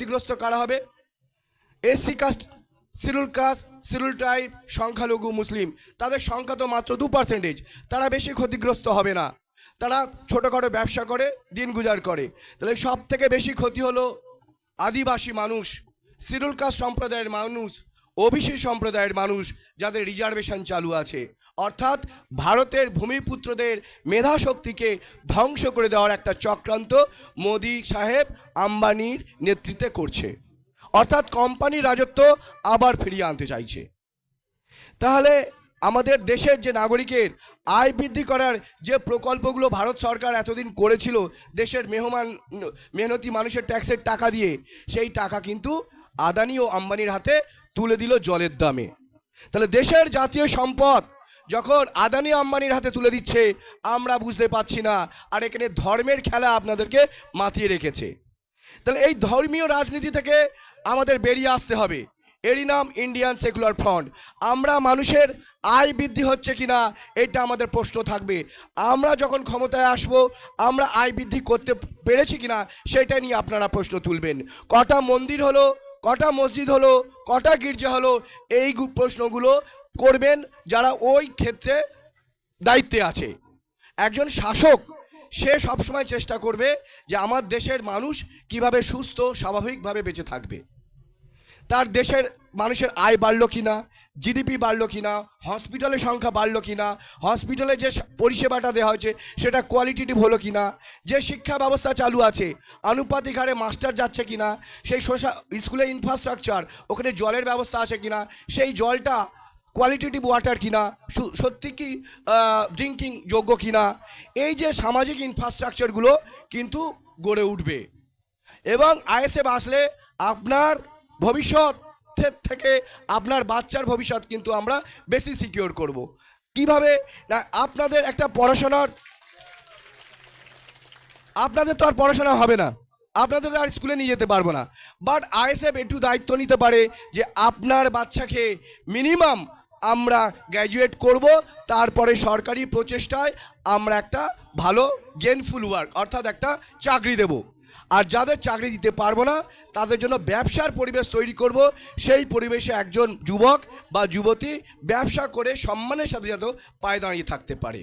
ক্ষতিগ্রস্ত কারা হবে? এসসি কাস্ট সিরুল কাস্ট সিরুল ট্রাইব, সংখ্যালঘু, মুসলিম। তাদের সংখ্যা তো মাত্র দু পার্সেন্টেজ তারা বেশি ক্ষতিগ্রস্ত হবে না। তারা ছোটোখাটো ব্যবসা করে, দিন গুজার করে। তাহলে সব থেকে বেশি ক্ষতি হলো আদিবাসী মানুষ সিরুল কাস্ট সম্প্রদায়ের মানুষ ওবিসি সম্প্রদায়ের মানুষ যাদের রিজার্ভেশন চালু আছে। অর্থাৎ ভারতের ভূমিপুত্রদের মেধাশক্তিকে ধ্বংস করে দেওয়ার একটা চক্রান্ত মোদি সাহেব আম্বানির নেতৃত্বে করছে। অর্থাৎ কোম্পানির রাজত্ব আবার ফিরিয়ে আনতে চাইছে। তাহলে আমাদের দেশের যে নাগরিকের আয় বৃদ্ধি করার যে প্রকল্পগুলো ভারত সরকার এতদিন করেছিল, দেশের মেহমান, মেহনতি মানুষের ট্যাক্সের টাকা দিয়ে, সেই টাকা কিন্তু আদানি ও আম্বানির হাতে তুলে দিল জলের দামে। তাহলে দেশের জাতীয় সম্পদ যখন আদানি আম্বানির হাতে তুলে দিচ্ছে, আমরা বুঝতে পারছি না আর এখানে ধর্মের খেলা আপনাদেরকে মাতিয়ে রেখেছে। তাহলে এই ধর্মীয় রাজনীতি থেকে আমাদের বেরিয়ে আসতে হবে। এরই নাম ইন্ডিয়ান সেকুলার ফ্রন্ট আমরা মানুষের আয় বৃদ্ধি হচ্ছে কি না এটা আমাদের প্রশ্ন থাকবে। আমরা যখন ক্ষমতায় আসব, আমরা আয় বৃদ্ধি করতে পেরেছি কি না সেটা নিয়ে আপনারা প্রশ্ন তুলবেন। কটা মন্দির হলো কটা মসজিদ হলো, কটা গির্জা হলো, এই প্রশ্নগুলো করবেন যারা ওই ক্ষেত্রে দায়িত্বে আছে। একজন শাসক, সে সবসময় চেষ্টা করবে যে আমার দেশের মানুষ কীভাবে সুস্থ, স্বাভাবিকভাবে বেঁচে থাকবে। তার দেশের মানুষের আয় বাড়লো কিনা জিডিপি বাড়লো কিনা হসপিটালের সংখ্যা বাড়লো কিনা হসপিটালে যে পরিষেবাটা দেওয়া হয়েছে, সেটা কোয়ালিটিটিভ হলো কিনা, যে শিক্ষা ব্যবস্থা চালু আছে, আনুপাতিক হারে মাস্টার যাচ্ছে কিনা, সেই সোশ্যাল স্কুলের ইনফ্রাস্ট্রাকচার ওখানে জলের ব্যবস্থা আছে কিনা, সেই জলটা কোয়ালিটেটিভ ওয়াটার কিনা সত্যি কি ড্রিঙ্কিং যোগ্য কিনা, এই যে সামাজিক ইনফ্রাস্ট্রাকচারগুলো কিন্তু গড়ে উঠবে। এবং আইএসএফ আসলে আপনার ভবিষ্যতের থেকে আপনার বাচ্চার ভবিষ্যৎ কিন্তু আমরা বেশি সিকিওর করব। কীভাবে? না, আপনাদের একটা পড়াশোনার আপনাদের তো আর পড়াশোনা হবে না। আপনাদের আর স্কুলে নিয়ে যেতে পারব না। বাট আইএসএফ একটু দায়িত্ব নিতে পারে যে আপনার বাচ্চাকে মিনিমাম আমরা গ্র্যাজুয়েট করব, তারপরে সরকারি প্রচেষ্টায় আমরা একটা ভালো গেনফুল ওয়ার্ক অর্থাৎ একটা চাকরি দেব। আর যাদের চাকরি দিতে পারব না, তাদের জন্য ব্যবসার পরিবেশ তৈরি করব। সেই পরিবেশে একজন যুবক বা যুবতী ব্যবসা করে সম্মানের সাথে যাতে পায়ে দাঁড়িয়ে থাকতে পারে।